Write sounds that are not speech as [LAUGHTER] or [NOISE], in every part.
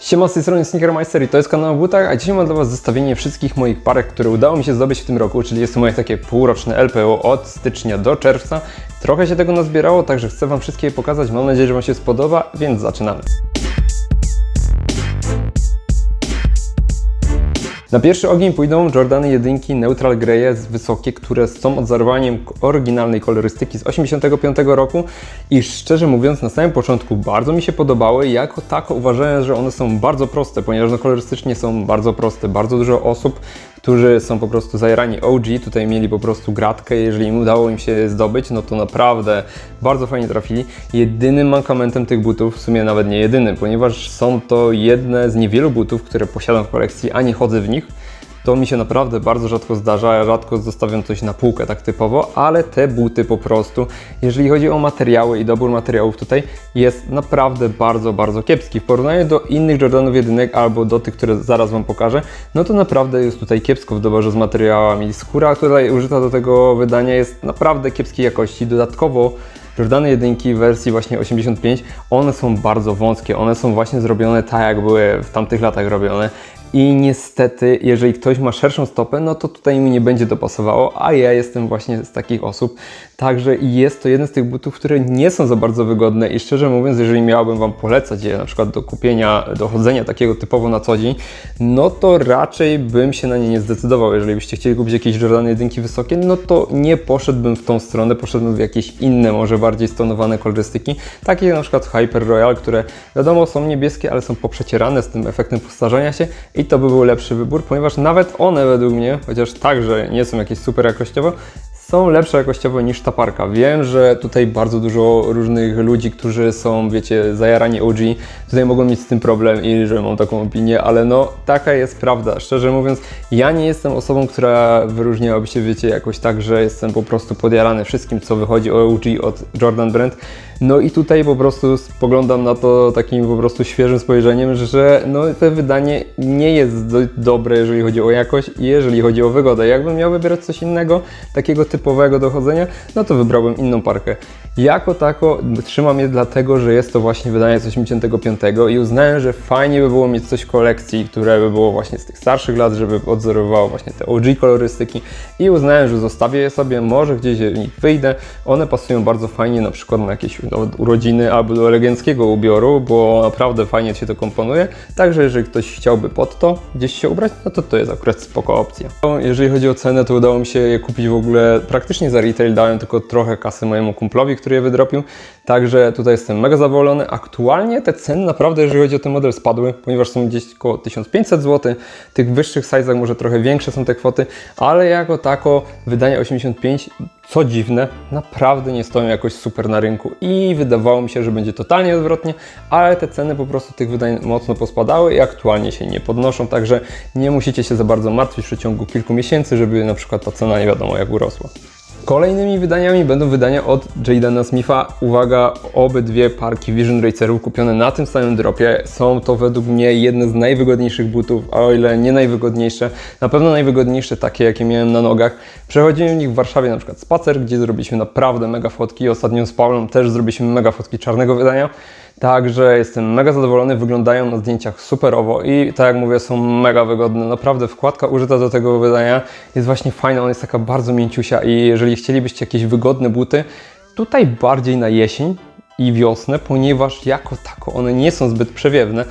Siema, z tej strony Sneakermeister i to jest kanał butach, a dzisiaj mam dla Was zestawienie wszystkich moich parek, które udało mi się zdobyć w tym roku, czyli jest to moje takie półroczne LPO od stycznia do czerwca. Trochę się tego nazbierało, także chcę Wam wszystkie je pokazać, mam nadzieję, że Wam się spodoba, więc zaczynamy. Na pierwszy ogień pójdą Jordany jedynki Neutral Greje z wysokie, które są odzerowaniem oryginalnej kolorystyki z 85 roku i szczerze mówiąc na samym początku bardzo mi się podobały, jako tako uważałem, że one są bardzo proste, ponieważ no, kolorystycznie są bardzo proste. Bardzo dużo osób, którzy są po prostu zajarani OG, tutaj mieli po prostu gratkę, jeżeli im udało im się zdobyć, no to naprawdę bardzo fajnie trafili. Jedynym mankamentem tych butów, w sumie nawet nie jedynym, ponieważ są to jedne z niewielu butów, które posiadam w kolekcji, a nie chodzę w nich, to mi się naprawdę bardzo rzadko zdarza, rzadko zostawiam coś na półkę tak typowo, ale te buty po prostu, jeżeli chodzi o materiały i dobór materiałów tutaj, jest naprawdę bardzo, bardzo kiepski. W porównaniu do innych Jordanów jedynek albo do tych, które zaraz Wam pokażę, no to naprawdę jest tutaj kiepsko w doborze z materiałami. Skóra, która użyta do tego wydania jest naprawdę kiepskiej jakości. Dodatkowo Jordany jedynki wersji właśnie 85, one są bardzo wąskie, one są właśnie zrobione tak, jak były w tamtych latach robione. I niestety, jeżeli ktoś ma szerszą stopę, no to tutaj mi nie będzie dopasowało, a ja jestem właśnie z takich osób. Także jest to jeden z tych butów, które nie są za bardzo wygodne i szczerze mówiąc, jeżeli miałbym Wam polecać je na przykład do kupienia, do chodzenia takiego typowo na co dzień, no to raczej bym się na nie nie zdecydował. Jeżeli byście chcieli kupić jakieś Jordany jedynki wysokie, no to nie poszedłbym w tą stronę, poszedłbym w jakieś inne, może bardziej stonowane kolorystyki, takie jak na przykład Hyper Royal, które wiadomo są niebieskie, ale są poprzecierane z tym efektem postarzenia się i to by był lepszy wybór, ponieważ nawet one według mnie, chociaż także nie są jakieś super jakościowo, są lepsze jakościowo niż ta parka. Wiem, że tutaj bardzo dużo różnych ludzi, którzy są, wiecie, zajarani OG, tutaj mogą mieć z tym problem i że mam taką opinię, ale no taka jest prawda. Szczerze mówiąc, ja nie jestem osobą, która wyróżniałaby się, wiecie, jakoś tak, że jestem po prostu podjarany wszystkim, co wychodzi o OG od Jordan Brand. No i tutaj po prostu spoglądam na to takim po prostu świeżym spojrzeniem, że no to wydanie nie jest do, dobre, jeżeli chodzi o jakość i jeżeli chodzi o wygodę. Jakbym miał wybierać coś innego, takiego typowego dochodzenia, no to wybrałbym inną parkę. Jako tako trzymam je dlatego, że jest to właśnie wydanie z 85 i uznałem, że fajnie by było mieć coś w kolekcji, które by było właśnie z tych starszych lat, żeby odzorowało właśnie te OG kolorystyki i uznałem, że zostawię je sobie, może gdzieś w nich wyjdę. One pasują bardzo fajnie na przykład na jakieś urodziny albo do eleganckiego ubioru, bo naprawdę fajnie się to komponuje. Także jeżeli ktoś chciałby pod to gdzieś się ubrać, no to to jest akurat spoko opcja. Jeżeli chodzi o cenę, to udało mi się je kupić w ogóle praktycznie za retail, dałem tylko trochę kasy mojemu kumplowi, który je wydropił. Także tutaj jestem mega zadowolony. Aktualnie te ceny naprawdę, jeżeli chodzi o ten model, spadły, ponieważ są gdzieś około 1500 zł. W tych wyższych sizach może trochę większe są te kwoty, ale jako tako wydanie 85 co dziwne, naprawdę nie stoją jakoś super na rynku i wydawało mi się, że będzie totalnie odwrotnie, ale te ceny po prostu tych wydań mocno pospadały i aktualnie się nie podnoszą, także nie musicie się za bardzo martwić w przeciągu kilku miesięcy, żeby na przykład ta cena nie wiadomo jak urosła. Kolejnymi wydaniami będą wydania od Jadena Smitha. Uwaga, obydwie parki Vision Racerów kupione na tym samym dropie. Są to według mnie jedne z najwygodniejszych butów, a o ile nie najwygodniejsze, na pewno najwygodniejsze takie, jakie miałem na nogach. Przechodziłem w nich w Warszawie na przykład spacer, gdzie zrobiliśmy naprawdę mega fotki. Ostatnio z Paulą też zrobiliśmy mega fotki czarnego wydania. Także jestem mega zadowolony, wyglądają na zdjęciach superowo i tak jak mówię, są mega wygodne. Naprawdę wkładka użyta do tego wydania jest właśnie fajna, ona jest taka bardzo mięciusia i jeżeli chcielibyście jakieś wygodne buty, tutaj bardziej na jesień i wiosnę, ponieważ jako tako one nie są zbyt przewiewne,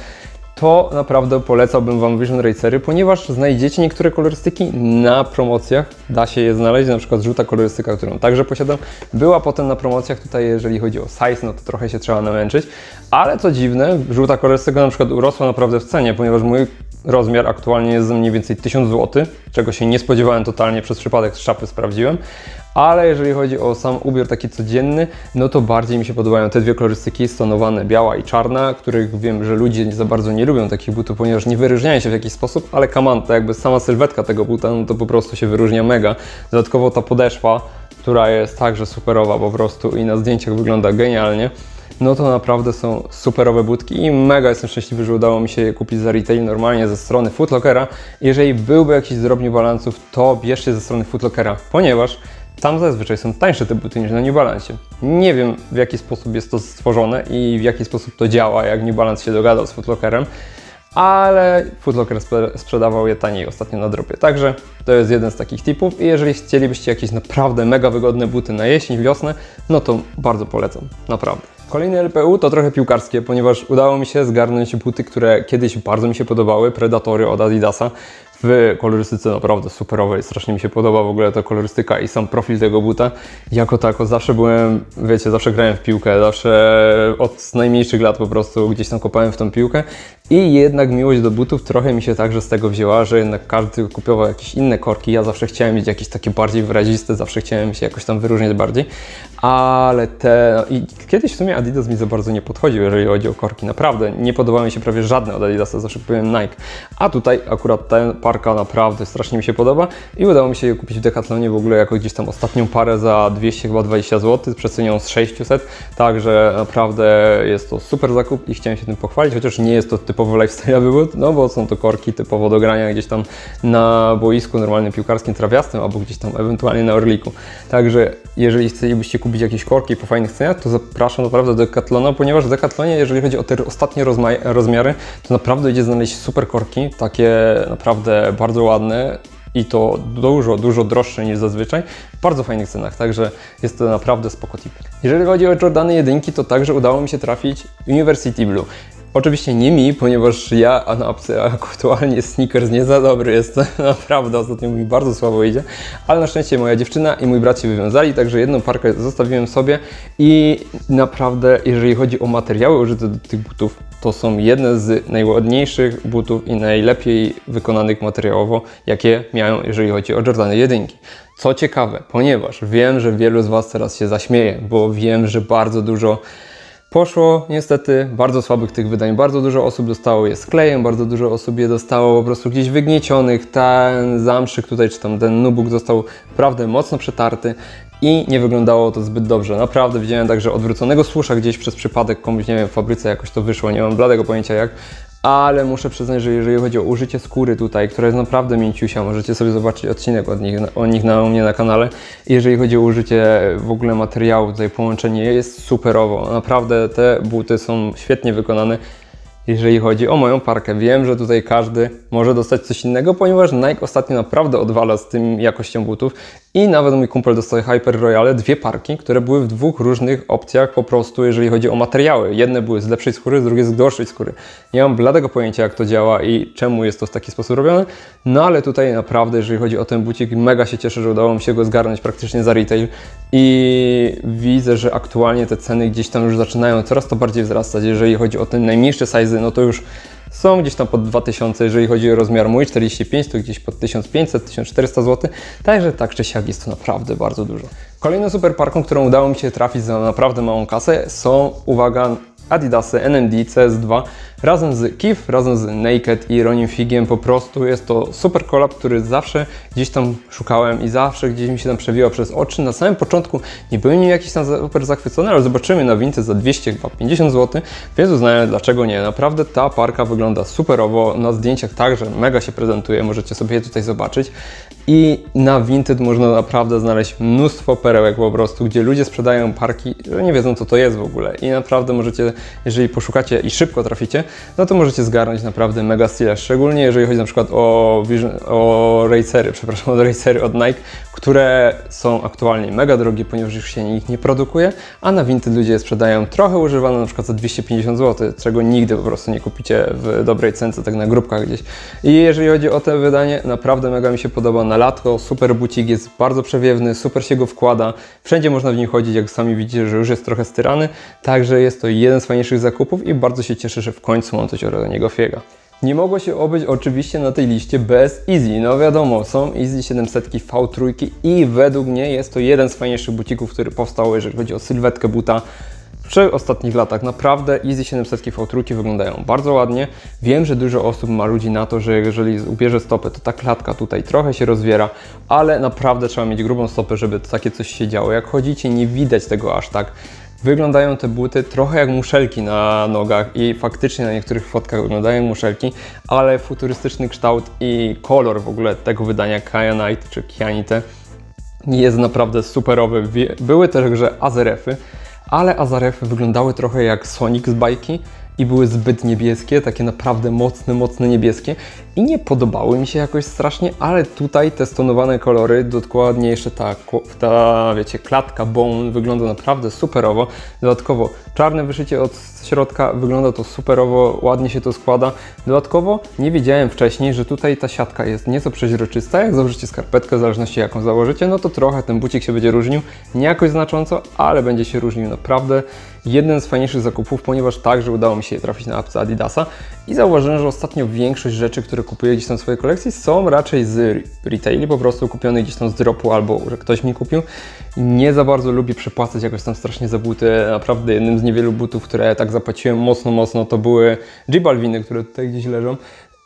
to naprawdę polecałbym Wam Vision Racery, ponieważ znajdziecie niektóre kolorystyki na promocjach. Da się je znaleźć, na przykład żółta kolorystyka, którą także posiadam, była potem na promocjach. Tutaj, jeżeli chodzi o size, no to trochę się trzeba namęczyć. Ale co dziwne, żółta kolorystyka na przykład urosła naprawdę w cenie, ponieważ mój rozmiar aktualnie jest mniej więcej 1000 zł, czego się nie spodziewałem totalnie, przez przypadek z szafy sprawdziłem. Ale jeżeli chodzi o sam ubiór taki codzienny, no to bardziej mi się podobają te dwie kolorystyki, stonowane biała i czarna, których wiem, że ludzie za bardzo nie lubią takich butów, ponieważ nie wyróżniają się w jakiś sposób, ale kamanta, jakby sama sylwetka tego buta, no to po prostu się wyróżnia mega. Dodatkowo ta podeszwa, która jest także superowa po prostu i na zdjęciach wygląda genialnie no to naprawdę są superowe budki i mega jestem szczęśliwy, że udało mi się je kupić za retail normalnie ze strony Footlockera. Jeżeli byłby jakiś z drobnych balansów, to bierzcie ze strony Footlockera, ponieważ tam zazwyczaj są tańsze te buty niż na New Balance. Nie wiem w jaki sposób jest to stworzone i w jaki sposób to działa, jak New Balance się dogadał z Footlockerem, ale Foot Locker spe- sprzedawał je taniej ostatnio na dropie. Także to jest jeden z takich tipów i jeżeli chcielibyście jakieś naprawdę mega wygodne buty na jesień, wiosnę, no to bardzo polecam, naprawdę. Kolejny LPU to trochę piłkarskie, ponieważ udało mi się zgarnąć buty, które kiedyś bardzo mi się podobały, Predatory od Adidasa w kolorystyce naprawdę superowej. Strasznie mi się podoba w ogóle ta kolorystyka i sam profil tego buta. Jako tako zawsze byłem, wiecie, zawsze grałem w piłkę, zawsze od najmniejszych lat po prostu gdzieś tam kopałem w tą piłkę i jednak miłość do butów trochę mi się także z tego wzięła, że jednak każdy kupował jakieś inne korki. Ja zawsze chciałem mieć jakieś takie bardziej wyraziste, zawsze chciałem się jakoś tam wyróżniać bardziej, ale te... No I kiedyś w sumie Adidas mi za bardzo nie podchodził, jeżeli chodzi o korki. Naprawdę, nie podobały mi się prawie żadne od Adidasa, zawsze kupiłem Nike. A tutaj akurat ta parka naprawdę strasznie mi się podoba i udało mi się je kupić w Decathlonie w ogóle jako gdzieś tam ostatnią parę za 200 chyba 20 zł, przecenią z 600, także naprawdę jest to super zakup i chciałem się tym pochwalić, chociaż nie jest to typowo lifestyle but, no bo są to korki typowo do grania gdzieś tam na boisku normalnym piłkarskim, trawiastym albo gdzieś tam ewentualnie na Orliku. Także jeżeli chcielibyście kupić jakieś korki po fajnych cenach, to zapraszam naprawdę do Decathlona, ponieważ w Decathlonie, jeżeli chodzi o te ostatnie rozmiary, to naprawdę idzie znaleźć super korki, takie naprawdę bardzo ładne i to dużo, dużo droższe niż zazwyczaj, w bardzo fajnych cenach, także jest to naprawdę spoko tip. Jeżeli chodzi o Jordany jedynki, to także udało mi się trafić University Blue. Oczywiście nie mi, ponieważ ja opcję aktualnie sneakers nie za dobry jest, [LAUGHS] naprawdę ostatnio mi bardzo słabo idzie, ale na szczęście moja dziewczyna i mój brat się wywiązali, także jedną parkę zostawiłem sobie i naprawdę jeżeli chodzi o materiały użyte do tych butów, to są jedne z najładniejszych butów i najlepiej wykonanych materiałowo, jakie miałem, jeżeli chodzi o Jordany jedynki. Co ciekawe, ponieważ wiem, że wielu z Was teraz się zaśmieje, bo wiem, że bardzo dużo Poszło niestety bardzo słabych tych wydań. Bardzo dużo osób dostało je z klejem, bardzo dużo osób je dostało po prostu gdzieś wygniecionych. Ten zamszyk tutaj, czy tam ten nubuk został naprawdę mocno przetarty i nie wyglądało to zbyt dobrze. Naprawdę widziałem także odwróconego słusza gdzieś przez przypadek komuś, nie wiem, w fabryce jakoś to wyszło, nie mam bladego pojęcia jak, ale muszę przyznać, że jeżeli chodzi o użycie skóry tutaj, która jest naprawdę mięciusia, możecie sobie zobaczyć odcinek od nich, o nich na u mnie na kanale. Jeżeli chodzi o użycie w ogóle materiału, tutaj połączenie jest superowo. Naprawdę te buty są świetnie wykonane. Jeżeli chodzi o moją parkę, wiem, że tutaj każdy może dostać coś innego, ponieważ Nike ostatnio naprawdę odwala z tym jakością butów i nawet mój kumpel dostał Hyper Royale dwie parki, które były w dwóch różnych opcjach po prostu, jeżeli chodzi o materiały. Jedne były z lepszej skóry, drugie z gorszej skóry. Nie mam bladego pojęcia, jak to działa i czemu jest to w taki sposób robione, no ale tutaj naprawdę, jeżeli chodzi o ten bucik, mega się cieszę, że udało mi się go zgarnąć praktycznie za retail i widzę, że aktualnie te ceny gdzieś tam już zaczynają coraz to bardziej wzrastać. Jeżeli chodzi o te najmniejsze size, no to już są gdzieś tam pod 2000, jeżeli chodzi o rozmiar mój 45, to gdzieś pod 1500-1400 zł. Także tak czy siak jest to naprawdę bardzo dużo. Kolejną super parką, którą udało mi się trafić za naprawdę małą kasę są, uwaga, Adidasy NMD CS2 razem z Kif, razem z Naked i Ronin Figiem. Po prostu jest to super collab, który zawsze gdzieś tam szukałem i zawsze gdzieś mi się tam przewijał przez oczy. Na samym początku nie byłem nim jakiś tam super zachwycony, ale zobaczymy na Vinted za 250 zł, więc uznałem dlaczego nie. Naprawdę ta parka wygląda superowo, na zdjęciach także mega się prezentuje, możecie sobie je tutaj zobaczyć. I na Vinted można naprawdę znaleźć mnóstwo perełek po prostu, gdzie ludzie sprzedają parki, że nie wiedzą co to jest w ogóle. I naprawdę możecie, jeżeli poszukacie i szybko traficie, no to możecie zgarnąć naprawdę mega style. Szczególnie jeżeli chodzi na przykład o, o racery, [LAUGHS] przepraszam, o racery od Nike, które są aktualnie mega drogie, ponieważ już się ich nie produkuje, a na Vinted ludzie je sprzedają trochę używane, na przykład za 250 zł, czego nigdy po prostu nie kupicie w dobrej cence, tak na grupkach gdzieś. I jeżeli chodzi o te wydanie, naprawdę mega mi się podoba na latko, super bucik, jest bardzo przewiewny, super się go wkłada, wszędzie można w nim chodzić, jak sami widzicie, że już jest trochę styrany, także jest to jeden z fajniejszych zakupów i bardzo się cieszę, że w końcu mam coś od niego fiega. Nie mogło się obyć oczywiście na tej liście bez Easy. No wiadomo, są Easy 700 V3 i według mnie jest to jeden z fajniejszych bucików, który powstał, jeżeli chodzi o sylwetkę buta w ostatnich latach. Naprawdę Easy 700 V3 wyglądają bardzo ładnie. Wiem, że dużo osób ma ludzi na to, że jeżeli ubierze stopę, to ta klatka tutaj trochę się rozwiera, ale naprawdę trzeba mieć grubą stopę, żeby takie coś się działo. Jak chodzicie, nie widać tego aż tak. Wyglądają te buty trochę jak muszelki na nogach i faktycznie na niektórych fotkach wyglądają jak muszelki, ale futurystyczny kształt i kolor w ogóle tego wydania Kyanite czy Kyanite jest naprawdę superowy. Były też grze Azerefy, ale Azarefy wyglądały trochę jak Sonic z bajki i były zbyt niebieskie, takie naprawdę mocne, mocne niebieskie i nie podobały mi się jakoś strasznie, ale tutaj te stonowane kolory, dokładnie jeszcze ta, ta wiecie, klatka bone wygląda naprawdę superowo. Dodatkowo czarne wyszycie od środka, wygląda to superowo, ładnie się to składa. Dodatkowo nie wiedziałem wcześniej, że tutaj ta siatka jest nieco przeźroczysta. Jak założycie skarpetkę, w zależności jaką założycie, no to trochę ten bucik się będzie różnił. Nie jakoś znacząco, ale będzie się różnił naprawdę. Jeden z fajniejszych zakupów, ponieważ także udało mi się trafić na apce Adidasa i zauważyłem, że ostatnio większość rzeczy, które kupuję gdzieś tam w swojej kolekcji są raczej z retaili, po prostu kupionych gdzieś tam z dropu albo że ktoś mi kupił. Nie za bardzo lubię przepłacać jakoś tam strasznie za buty. Naprawdę jednym z niewielu butów, które tak zapłaciłem mocno, mocno, to były G Balviny, które tutaj gdzieś leżą.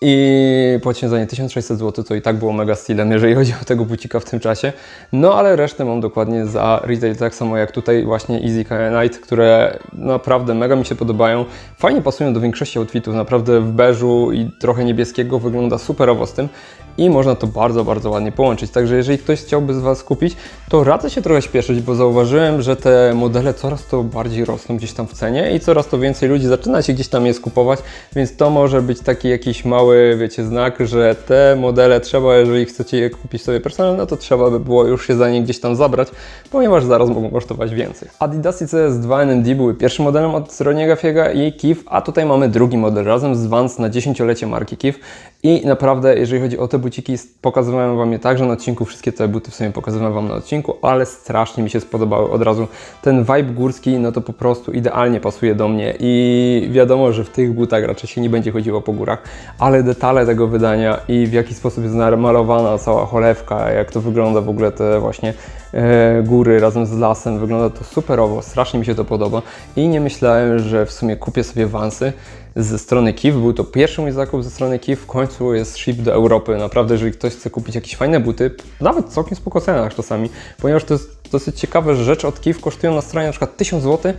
I poświęcenie 1600 zł to i tak było mega stylem, jeżeli chodzi o tego bucika w tym czasie. No ale resztę mam dokładnie za retail, tak samo jak tutaj właśnie Easy Night, które naprawdę mega mi się podobają. Fajnie pasują do większości outfitów, naprawdę w beżu i trochę niebieskiego wygląda superowo z tym i można to bardzo, bardzo ładnie połączyć. Także jeżeli ktoś chciałby z Was kupić, to radzę się trochę śpieszyć, bo zauważyłem, że te modele coraz to bardziej rosną gdzieś tam w cenie i coraz to więcej ludzi zaczyna się gdzieś tam je skupować, więc to może być taki jakiś mały, wiecie, znak, że te modele trzeba, jeżeli chcecie je kupić sobie personalnie, no to trzeba by było już się za nie gdzieś tam zabrać, ponieważ zaraz mogą kosztować więcej. Adidasy CS2 NMD były pierwszym modelem od Roniego Fiega i Kif, a tutaj mamy drugi model razem z Vans na 10-lecie marki Kif i naprawdę, jeżeli chodzi o te buciki, pokazywałem Wam je także na odcinku, wszystkie te buty w sumie pokazywałem Wam na odcinku, ale strasznie mi się spodobały od razu. Ten vibe górski, no to po prostu idealnie pasuje do mnie i wiadomo, że w tych butach raczej się nie będzie chodziło po górach, ale detale tego wydania i w jaki sposób jest namalowana cała cholewka, jak to wygląda w ogóle te właśnie e, góry razem z lasem, wygląda to superowo, strasznie mi się to podoba i nie myślałem, że w sumie kupię sobie Vansy ze strony KIF. Był to pierwszy mój zakup ze strony KIF. W końcu jest ship do Europy. Naprawdę, jeżeli ktoś chce kupić jakieś fajne buty, nawet całkiem spoko cenach czasami, ponieważ to jest dosyć ciekawe, że rzeczy od KIF kosztują na stronie na przykład 1000 zł,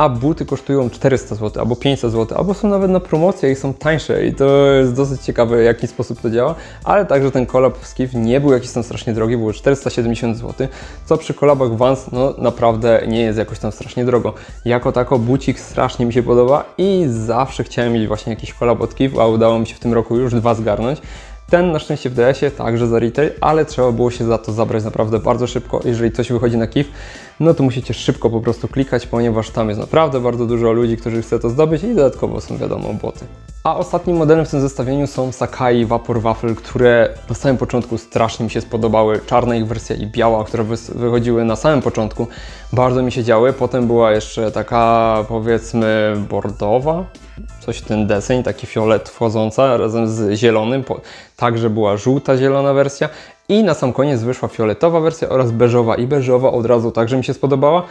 a buty kosztują 400 zł albo 500 zł, albo są nawet na promocjach i są tańsze i to jest dosyć ciekawe, w jaki sposób to działa, ale także ten kolab z KIF nie był jakiś tam strasznie drogi, było 470 zł, co przy kolabach Vans no naprawdę nie jest jakoś tam strasznie drogo. Jako tako bucik strasznie mi się podoba i zawsze chciałem mieć właśnie jakiś kolab od KIF, a udało mi się w tym roku już dwa zgarnąć. Ten na szczęście w DS-ie, także za retail, ale trzeba było się za to zabrać naprawdę bardzo szybko. Jeżeli coś wychodzi na KIF, no to musicie szybko po prostu klikać, ponieważ tam jest naprawdę bardzo dużo ludzi, którzy chce to zdobyć i dodatkowo są wiadomo boty. A ostatnim modelem w tym zestawieniu są Sakai Vapor Waffle, które na samym początku strasznie mi się spodobały. Czarna ich wersja i biała, które wychodziły na samym początku, bardzo mi się działy. Potem była jeszcze taka powiedzmy bordowa, coś ten deseń, taki fiolet wchodząca razem z zielonym. Także była żółta, zielona wersja. I na sam koniec wyszła fioletowa wersja oraz beżowa. I beżowa od razu także mi się spodobała.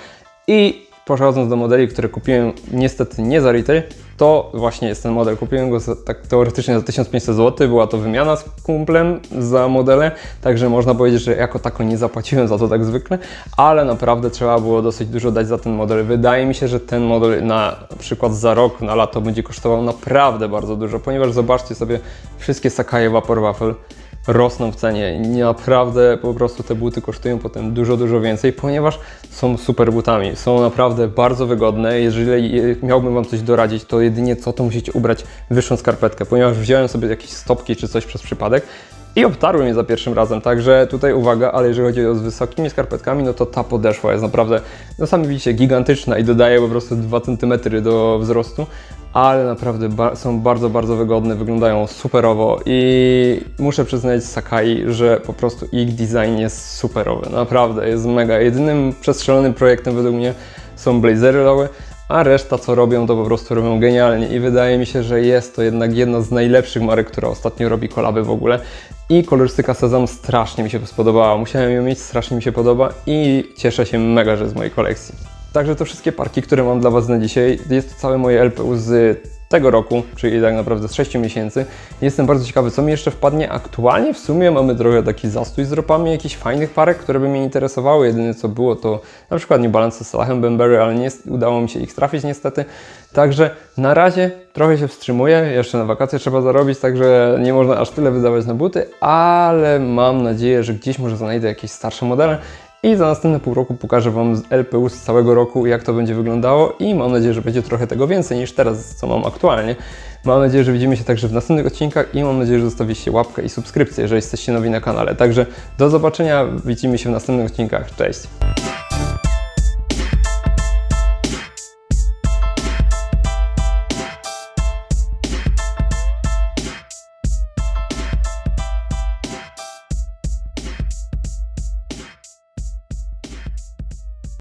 I przechodząc do modeli, które kupiłem niestety nie za retail, to właśnie jest ten model. Kupiłem go za, tak teoretycznie za 1500 zł. Była to wymiana z kumplem za modele, także można powiedzieć, że jako tako nie zapłaciłem za to tak zwykle, ale naprawdę trzeba było dosyć dużo dać za ten model. Wydaje mi się, że ten model na przykład za rok, na lato będzie kosztował naprawdę bardzo dużo, ponieważ zobaczcie sobie wszystkie Sakaje Vapor Waffle rosną w cenie. Naprawdę po prostu te buty kosztują potem dużo, dużo więcej, ponieważ są super butami. Są naprawdę bardzo wygodne. Jeżeli je- miałbym Wam coś doradzić, to jedynie co to musicie ubrać wyższą skarpetkę, ponieważ wziąłem sobie jakieś stopki czy coś przez przypadek i obtarłem je za pierwszym razem, także tutaj uwaga, ale jeżeli chodzi o z wysokimi skarpetkami, no to ta podeszła jest naprawdę, no sami widzicie, gigantyczna i dodaje po prostu 2 cm do wzrostu, ale naprawdę ba są bardzo, bardzo wygodne, wyglądają superowo i muszę przyznać Sakai, że po prostu ich design jest superowy, naprawdę jest mega. Jedynym przestrzelonym projektem według mnie są blazery lowe, a reszta co robią, to po prostu robią genialnie i wydaje mi się, że jest to jednak jedna z najlepszych marek, która ostatnio robi kolaby w ogóle i kolorystyka Sezam strasznie mi się spodobała, musiałem ją mieć, strasznie mi się podoba i cieszę się mega, że z mojej kolekcji. Także to wszystkie parki, które mam dla Was na dzisiaj. Jest to całe moje LPU z tego roku, czyli tak naprawdę z 6 miesięcy. Jestem bardzo ciekawy, co mi jeszcze wpadnie. Aktualnie w sumie mamy trochę taki zastój z dropami jakichś fajnych parek, które by mnie interesowały. Jedyne co było to na przykład New Balance z Salahem Bembury, ale nie udało mi się ich trafić niestety. Także na razie trochę się wstrzymuję, jeszcze na wakacje trzeba zarobić, także nie można aż tyle wydawać na buty, ale mam nadzieję, że gdzieś może znajdę jakieś starsze modele I za następne pół roku pokażę Wam z LPU z całego roku, jak to będzie wyglądało i mam nadzieję, że będzie trochę tego więcej niż teraz, co mam aktualnie. Mam nadzieję, że widzimy się także w następnych odcinkach i mam nadzieję, że zostawicie łapkę i subskrypcję, jeżeli jesteście nowi na kanale. Także do zobaczenia, widzimy się w następnych odcinkach. Cześć!